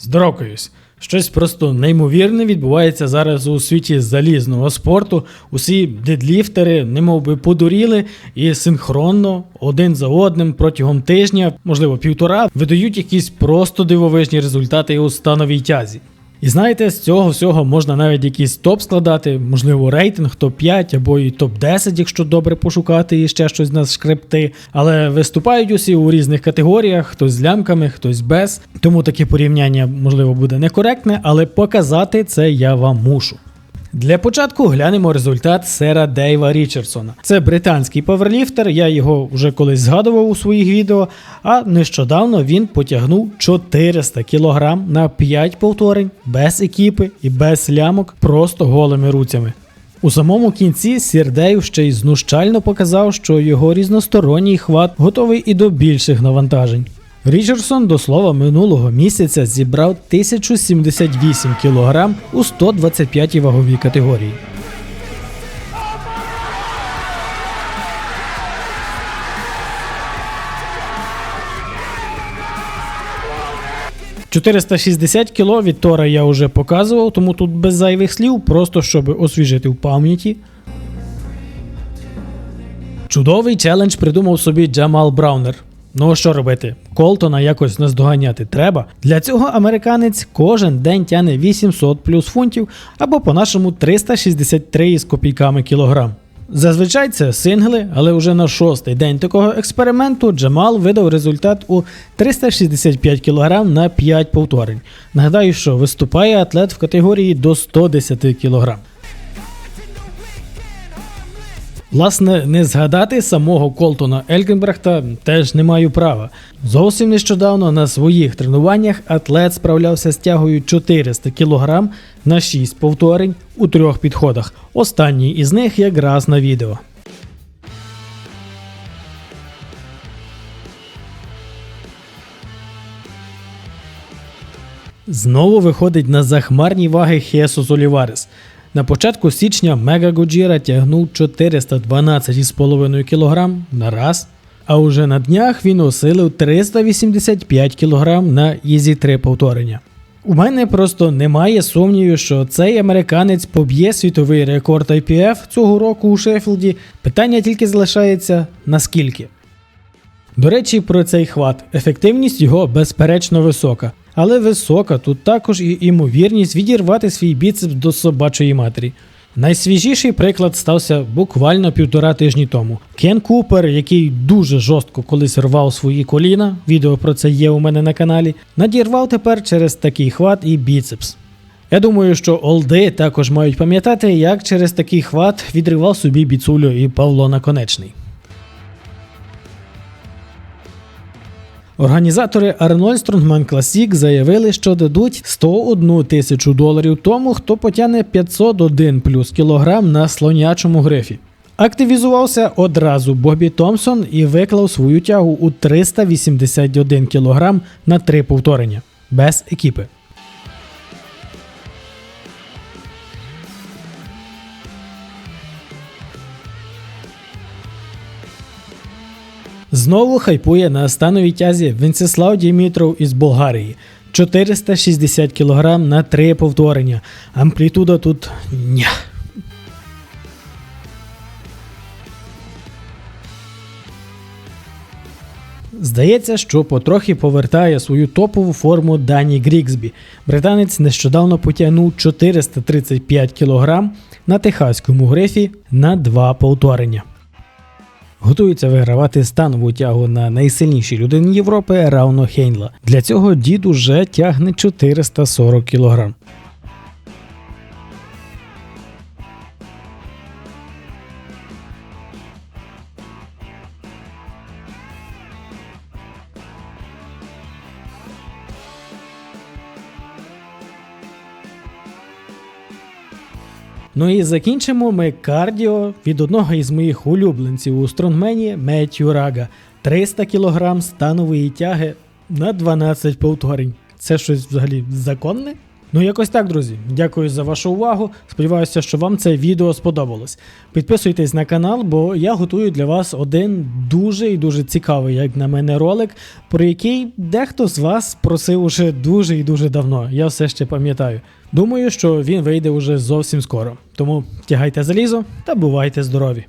Здоровкаюсь. Щось просто неймовірне відбувається зараз у світі залізного спорту. Усі дедліфтери немов би подуріли і синхронно один за одним протягом тижня, можливо півтора, видають якісь просто дивовижні результати у становій тязі. І знаєте, з цього всього можна навіть якийсь топ складати, можливо, рейтинг топ-5 або і топ-10, якщо добре пошукати і ще щось на шкребти. Але виступають усі у різних категоріях, хтось з лямками, хтось без. Тому таке порівняння, можливо, буде некоректне, але показати це я вам мушу. Для початку глянемо результат сера Дейва Річардсона. Це британський паверліфтер, я його вже колись згадував у своїх відео, а нещодавно він потягнув 400 кг на 5 повторень без екіпи і без лямок, просто голими руцями. У самому кінці Сірдей ще й знущально показав, що його різносторонній хват готовий і до більших навантажень. Річардсон, до слова, минулого місяця зібрав 1078 кг у 125 ваговій категорії. «460 кг від Тора я вже показував, тому тут без зайвих слів, просто щоб освіжити в пам'яті. Чудовий челендж придумав собі Джамал Браунер. Ну що робити? Колтона якось наздоганяти треба. Для цього американець кожен день тяне 800 плюс фунтів або по-нашому 363 з копійками кілограм. Зазвичай це сингли, але вже на шостий день такого експерименту Джамал видав результат у 365 кг на 5 повторень. Нагадаю, що виступає атлет в категорії до 110 кг. Власне, не згадати самого Колтона Елькенбрехта теж не маю права. Зовсім нещодавно на своїх тренуваннях атлет справлявся з тягою 400 кг на 6 повторень у трьох підходах. Останній із них якраз на відео. Знову виходить на захмарні ваги Хесус Оліварес. На початку січня Мега Годжіра тягнув 412,5 кг на раз, а уже на днях він осилив 385 кг на Ізі 3 повторення. У мене просто немає сумнівів, що цей американець поб'є світовий рекорд IPF цього року у Шеффілді. Питання тільки залишається наскільки. До речі, про цей хват. Ефективність його безперечно висока, але висока тут також і імовірність відірвати свій біцепс до собачої матері. Найсвіжіший приклад стався буквально півтора тижні тому. Кен Купер, який дуже жорстко колись рвав свої коліна, відео про це є у мене на каналі, надірвав тепер через такий хват і біцепс. Я думаю, що олди також мають пам'ятати, як через такий хват відривав собі біцулю і Павло Наконечний. Організатори Strongman Classic заявили, що дадуть 101 тисячу доларів тому, хто потягне 501 плюс кілограм на слонячому грифі. Активізувався одразу Бобі Томпсон і виклав свою тягу у 381 кілограм на три повторення без екіпи. Знову хайпує на становій тязі Венцеслав Дімітров із Болгарії. 460 кг на 3 повторення. Амплітуда тут ня. Здається, що потрохи повертає свою топову форму Дані Гріксбі. Британець нещодавно потягнув 435 кг на техаському грифі на 2 повторення. Готується вигравати станову тягу на найсильнішій людині Європи Рауно Хейнла. Для цього дід уже тягне 440 кг. Ну і закінчимо ми кардіо від одного із моїх улюбленців у стронгмені Меттю Рага. 300 кг станової тяги на 12 повторень. Це щось взагалі законне? Ну, якось так, друзі. Дякую за вашу увагу. Сподіваюся, що вам це відео сподобалось. Підписуйтесь на канал, бо я готую для вас один дуже і дуже цікавий, як на мене, ролик, про який дехто з вас просив уже дуже і дуже давно. Я все ще пам'ятаю. Думаю, що він вийде уже зовсім скоро. Тому тягайте залізо та бувайте здорові.